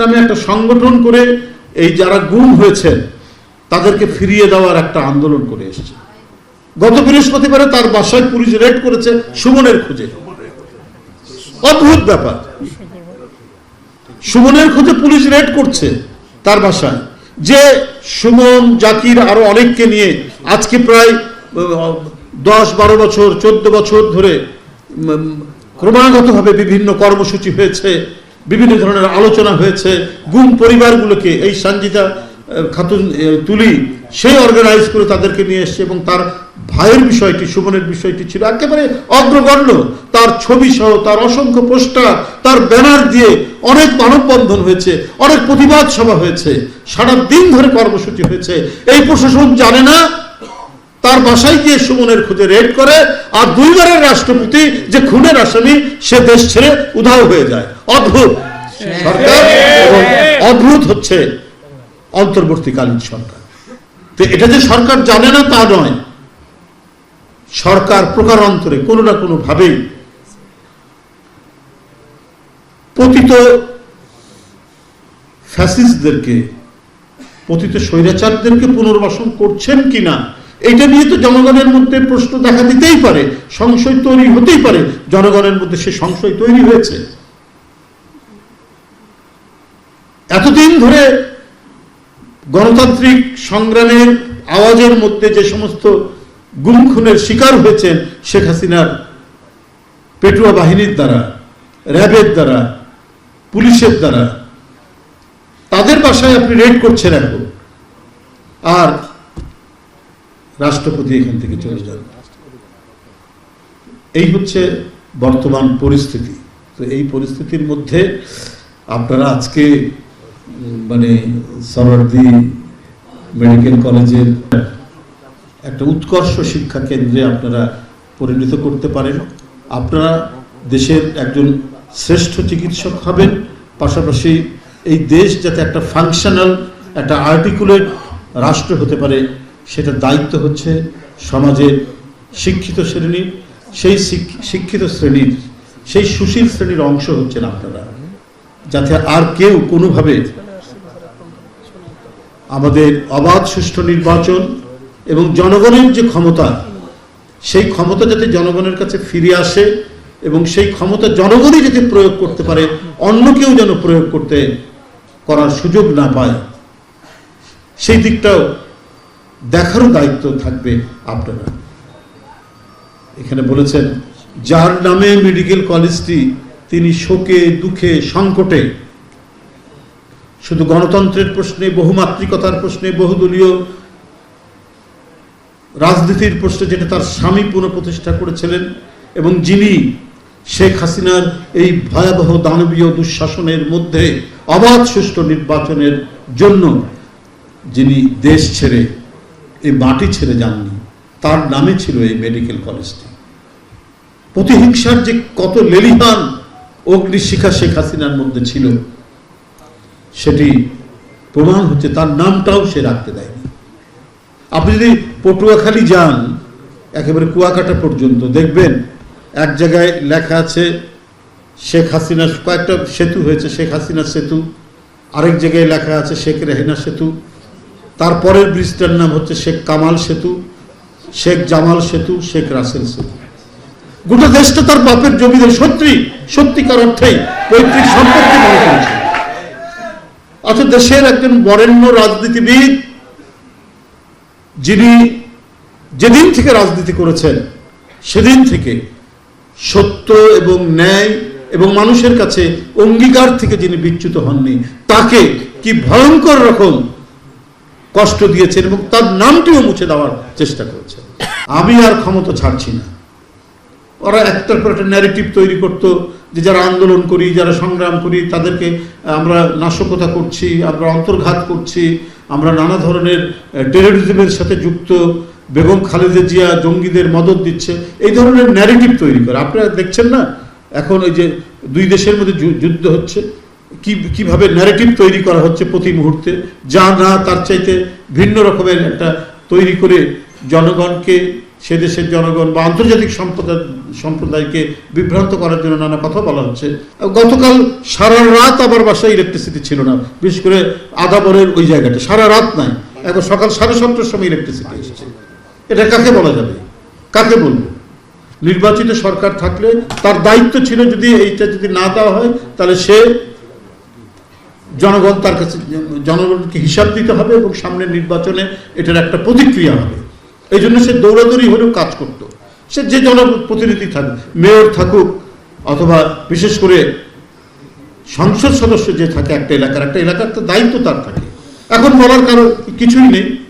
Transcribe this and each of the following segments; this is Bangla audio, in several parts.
নামে একটা সংগঠন করে এই যারা গুম হয়েছেন, তাদেরকে ফিরিয়ে দেওয়ার একটা আন্দোলন করে এসেছে। গত বৃহস্পতিবারে তার বাসায় পুলিশ রেড করেছে সুমনের খোঁজে। অদ্ভুত ব্যাপার। সুমনের খোঁজে পুলিশ রেড করছে তার বাসায়। যে সুমন, জাকির আরও অনেককে নিয়ে আজকে প্রায় দশ, বারো বছর, চোদ্দ বছর ধরে ক্রমাগতভাবে বিভিন্ন কর্মসূচি হয়েছে। বিভিন্ন ধরনের আলোচনা হয়েছে। গুম পরিবারগুলোকে এই সঞ্জিতা খাতুন তুলি সেই অর্গানাইজ করে তাদেরকে নিয়ে এসছে এবং তার ভাইয়ের বিষয়টি, সুমনের বিষয়টি ছিল একেবারে অগ্রগণ্য। তার ছবি সহ তার অসংখ্য পোস্টার, তার ব্যানার দিয়ে অনেক মানববন্ধন হয়েছে, অনেক প্রতিবাদ সভা হয়েছে। সারা দিন ধরে কর্মসূচি হয়েছে। এই প্রশাসন জানে না তার বাসায় গিয়ে সুমনের খুঁজে রেড করে আর দুইবারের রাষ্ট্রপতি যে খুনের আসামি, সে দেশ ছেড়ে উধাও হয়ে যায়। অদ্ভুত। সরকার এবং অদ্ভুত হচ্ছে অন্তর্বর্তীকালীন সরকার। তো এটা যে সরকার জানে না তা নয়। সরকার প্রকারান্তরে কোনো না কোনো ভাবেই পতিত ফ্যাসিস্টদেরকে, পতিত স্বৈরাচারদেরকে পুনর্বাসন করছেন কিনা এটা নিয়ে তো জনগণের মধ্যে প্রশ্ন দেখা দিতেই পারে, সংশয় তৈরি হতেই পারে, জনগণের মধ্যে সে সংশয় তৈরি হয়েছে। এতদিন ধরে গণতান্ত্রিক সংগ্রামের আওয়াজের মধ্যে যে সমস্ত গুম খুনের শিকার হয়েছেন শেখ হাসিনার পেটুয়া বাহিনীর দ্বারা, র্যাবের দ্বারা, পুলিশের দ্বারা, তাদের বাসায় আপনি রেড করছেন এখন। আর রাষ্ট্রপতি এখান থেকে চলে যান। এই হচ্ছে বর্তমান পরিস্থিতি। তো এই পরিস্থিতির মধ্যে আপনারা আজকে মানে সরওয়ার্দী মেডিকেল কলেজের একটা উৎকর্ষ শিক্ষা কেন্দ্রে আপনারা পরিণত করতে পারেন। আপনারা দেশের একজন শ্রেষ্ঠ চিকিৎসক হবেন। পাশাপাশি এই দেশ যাতে একটা ফাংশনাল একটা আর্টিকুলেট রাষ্ট্র হতে পারে সেটা দায়িত্ব হচ্ছে সমাজের শিক্ষিত শ্রেণির সেই শিক্ষিত শ্রেণির, সেই সুশীল শ্রেণির অংশ হচ্ছেন আপনারা। যাতে আর কেউ কোনোভাবে আমাদের অবাধ সুষ্ঠু নির্বাচন এবং জনগণের যে ক্ষমতা, সেই ক্ষমতা যাতে জনগণের কাছে ফিরে আসে এবং সেই ক্ষমতা জনগণই যাতে প্রয়োগ করতে পারে, অন্য কেউ যেন প্রয়োগ করতে করার সুযোগ না পায়, সেই দিকটাও দেখারও দায়িত্ব থাকবে আপনারা। এখানে বলেছেন, যার নামে মেডিকেল কলেজটি, তিনি শোকে, দুঃখে, সংকটে। শুধু গণতন্ত্রের প্রশ্নে, বহুমাত্রিকতার প্রশ্নে, বহুদলীয় রাজনীতির প্রশ্নে যেটা তার স্বামী পুনঃপ্রতিষ্ঠা করেছিলেন, এবং যিনি শেখ হাসিনার এই ভয়াবহ দানবীয় দুঃশাসনের মধ্যে অবাধ সুষ্ঠু নির্বাচনের জন্য যিনি দেশ ছেড়ে এই মাটি ছেড়ে যাননি। তার নামে ছিল এই মেডিকেল কলেজটি। প্রতিহিংসার যে কত লেলিহান অগ্নিশিখা শেখ হাসিনার মধ্যে ছিল, সেটি প্রমাণ হচ্ছে তার নামটাও সে রাখতে দেয়নি। আপনি যদি পটুয়াখালী যান, একেবারে কুয়াকাটা পর্যন্ত, দেখবেন এক জায়গায় লেখা আছে, শেখ হাসিনা কয়েকটা সেতু হয়েছে, শেখ হাসিনা সেতু। আরেক জায়গায় লেখা আছে, শেখ রেহেনা সেতু। তারপরের ব্রিজটার নাম হচ্ছে শেখ কামাল সেতু, শেখ জামাল সেতু, শেখ রাসেল সেতু। গোটা দেশটা তার বাপের জমিদের, সত্যি, সত্যিকার অর্থেই পৈতৃক সম্পত্তি মনে করেছে অথচ দেশের একজন বরেণ্য রাজনীতিবিদ, যিনি যেদিন থেকে রাজনীতি করেছেন, সেদিন থেকে সত্য এবং ন্যায় এবং মানুষের কাছে অঙ্গীকার থেকে যিনি বিচ্যুত হননি, তাকে কি ভয়ঙ্কর রকম কষ্ট দিয়েছেন এবং তার নামটিও মুছে দেওয়ার চেষ্টা করেছেন। আমি আর ক্ষমতা ছাড়ছি না। ওরা একটার পর একটা ন্যারেটিভ তৈরি করতো যে যারা আন্দোলন করি, যারা সংগ্রাম করি, তাদেরকে আমরা নাশকতা করছি, আমরা অন্তর্ঘাত করছি, আমরা নানা ধরনের টেরোরিজমের সাথে যুক্ত, বেগম খালেদা জিয়া জঙ্গিদের মদত দিচ্ছে, এই ধরনের ন্যারেটিভ তৈরি করে। আপনারা দেখছেন না? এখন ওই যে দুই দেশের মধ্যে যুদ্ধ হচ্ছে। কি, কীভাবে ন্যারেটিভ তৈরি করা হচ্ছে প্রতি মুহূর্তে? যা না তার চাইতে ভিন্ন রকমের একটা তৈরি করে জনগণকে, সে দেশের জনগণ বা আন্তর্জাতিক সম্প্রদায় সম্প্রদায়কে বিভ্রান্ত করার জন্য নানা কথা বলা হচ্ছে। গতকাল সারা রাত আবার বাসায় ইলেকট্রিসিটি ছিল না। বিশেষ করে আদাবরের ওই জায়গাটা। সারা রাত নাই। এখন সকাল সাড়ে সাতটার সময় ইলেকট্রিসিটি এসেছে। এটা কাকে বলা যাবে? কাকে বলব? নির্বাচিত সরকার থাকলে তার দায়িত্ব ছিল যদি এইটা যদি না দেওয়া হয়, তাহলে সে জনগণ তার কাছে, জনগণকে হিসাব দিতে হবে এবং সামনের নির্বাচনে এটার একটা প্রতিক্রিয়া হবে। এই জন্য সে দৌড়াদৌড়ি হলেও কাজ করত। সে যে জনপ্রতিনিধি থাকুক মেয়র থাকুক অথবা বিশেষ করে সংসদ সদস্য যে থাকে একটা এলাকার একটা এলাকার তো দায়িত্ব তার থাকে। এখন বলার কারণ কিছুই নেই।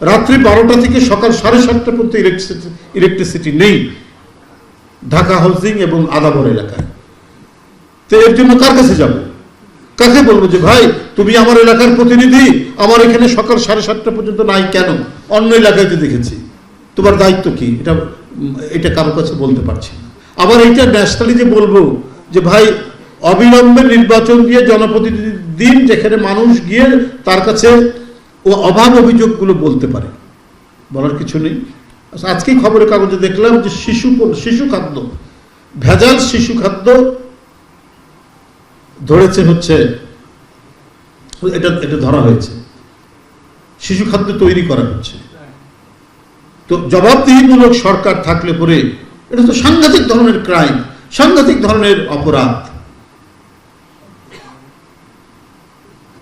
রাত্রি বারোটা থেকে সকাল সাড়ে সাতটা পর্যন্ত ইলেকট্রিসিটি ইলেকট্রিসিটি নেই। ঢাকা হাউসিং এবং আদাবর এলাকায়। তো এর জন্য কার কাছে যাব? কাকে বলব যে ভাই তুমি আমার এলাকার প্রতিনিধি আমার এখানে সকাল সাড়ে সাতটা পর্যন্ত নাই কেন? অন্য এলাকায় দেখেছি। তোমার দায়িত্ব কি? এটা এটা কারও কাছে বলতে পারছি না। আবার এইটা ন্যাশনালি যে বলব যে ভাই অবিলম্বে নির্বাচন দিয়ে জনপ্রতিনিধি দিন যেখানে মানুষ গিয়ে তার কাছে ও অভাব অভিযোগগুলো বলতে পারে। বলার কিছু নেই। আচ্ছা, আজকেই খবরের কাগজে দেখলাম যে শিশু শিশু খাদ্য ভেজাল শিশু খাদ্য ধরেছে হচ্ছে, এটা এটা ধরা হয়েছে। শিশু খাদ্য তৈরি করা হচ্ছে। তো জবাবদিহিমূলক সরকার থাকলে পরে এটা তো সাংঘাতিক ধরনের ক্রাইম, সাংঘাতিক ধরনের অপরাধ।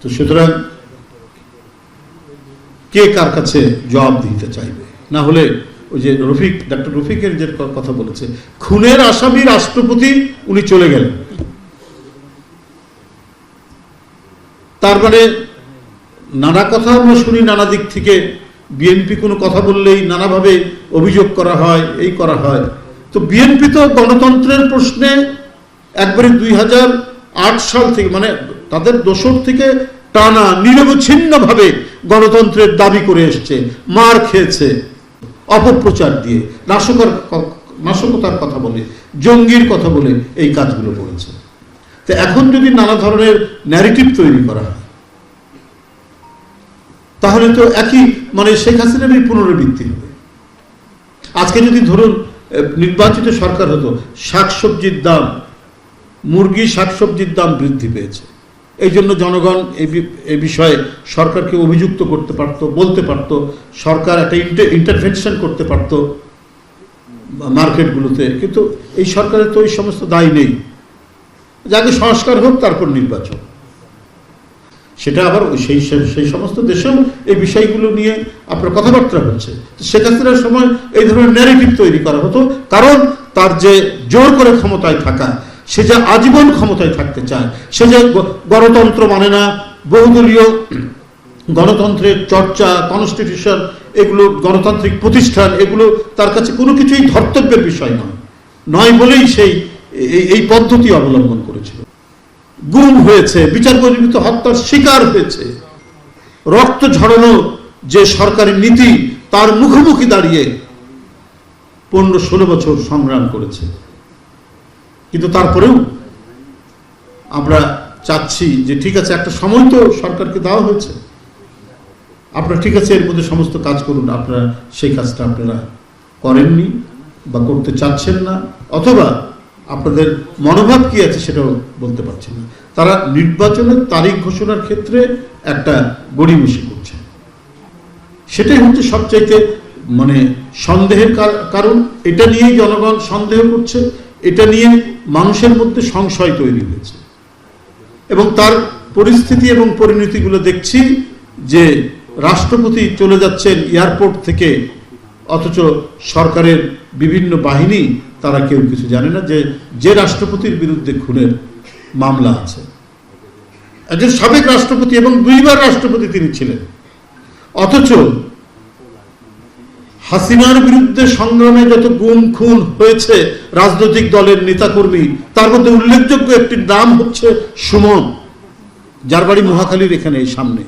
তো সুতরাং কে কার কাছে জবাব দিতে চাইবে? না হলে ওই যে রফিক, ডাক্তার রফিকের যে কথা বলেছে, খুনের আসামি রাষ্ট্রপতি, উনি চলে গেলেন। তার মানে নানা কথা আমরা শুনি, নানা দিক থেকে বিএনপি কোনো কথা বললেই নানাভাবে অভিযোগ করা হয়, এই করা হয়। তো বিএনপি তো গণতন্ত্রের প্রশ্নে একবারে দুই হাজার আট সাল থেকে মানে তাদের দোসর থেকে টানা নিরবচ্ছিন্নভাবে গণতন্ত্রের দাবি করে এসছে, মার খেয়েছে, অপপ্রচার দিয়ে, নাশকর নাশকতার কথা বলে, জঙ্গির কথা বলে এই কাজগুলো করেছে। তো এখন যদি নানা ধরনের ন্যারেটিভ তৈরি করা হয়, তাহলে তো একই মানে শেখ হাসিনারই পুনরাবৃত্তি হবে। আজকে যদি ধরুন নির্বাচিত সরকার হতো, শাকসবজির দাম মুরগি শাকসবজির দাম বৃদ্ধি পেয়েছে। এই জন্য জনগণ এই বিষয়ে সরকারকে অভিযুক্ত করতে পারতো, বলতে পারতো, সরকার একটা ইন্টারভেনশন করতে পারতো মার্কেটগুলোতে। কিন্তু এই সরকারের তো এই সমস্ত দায় নেই। যাকে সংস্কার হোক তারপর নির্বাচন। সেটা আবার সেই সেই- সমস্ত দেশেও এই বিষয়গুলো নিয়ে আপনার কথাবার্তা হচ্ছে। হাসিনার সময় এই ধরনের ন্যারেটিভ তৈরি করা হতো। কারণ তার যে জোর করে ক্ষমতায় থাকা, সে যে আজীবন ক্ষমতায় থাকতে চায়, সে যে গণতন্ত্র মানে না, বহুদলীয় গণতন্ত্রের চর্চা কনস্টিটিউশন এগুলো গণতান্ত্রিক প্রতিষ্ঠান, এগুলো তার কাছে কোনো কিছুই ধর্তব্যের বিষয় নয়। নয় বলেই সেই এই- পদ্ধতি অবলম্বন করেছিল। গুম হয়েছে বিচার বহির্ভূত হত্যার শিকার হয়েছে। রক্ত ঝরানো যে সরকারি নীতি, তার মুখোমুখি দাঁড়িয়ে পনেরো ষোলো বছর সংগ্রাম করেছে। কিন্তু তারপরেও আমরা চাচ্ছি যে ঠিক আছে, একটা সময় তো সরকারকে দেওয়া হয়েছে। আপনারা ঠিক আছে, এর মধ্যে সমস্ত কাজ করুন, আপনারা সেই কাজটা আপনারা করেননি বা করতে চাচ্ছেন না, অথবা আপনাদের মনোভাব কি আছে সেটাও বলতে পারছেন না। তারা নির্বাচনের তারিখ ঘোষণার ক্ষেত্রে একটা গড়িমসি করছে। সেটাই হচ্ছে সবচাইতে মানে সন্দেহের কার- কারণ। এটা নিয়েই জনগণ সন্দেহ করছে, এটা নিয়ে মানুষের মধ্যে সংশয় তৈরি হয়েছে। এবং তার পরিস্থিতি এবং পরিণতিগুলো দেখছি যে রাষ্ট্রপতি চলে যাচ্ছেন এয়ারপোর্ট থেকে, অথচ সরকারের বিভিন্ন বাহিনী তারা কেউ কিছু জানে না যে যে রাষ্ট্রপতির বিরুদ্ধে খুনের মামলা আছে। একজন সাবেক রাষ্ট্রপতি এবং দুইবার রাষ্ট্রপতি তিনি ছিলেন। অথচ হাসিনার বিরুদ্ধে সংগ্রামে যত গুম, খুন হয়েছে রাজনৈতিক দলের নেতাকর্মী, তার মধ্যে উল্লেখযোগ্য একটি নাম হচ্ছে সুমন, যার বাড়ি মহাখালীর এখানে সামনে।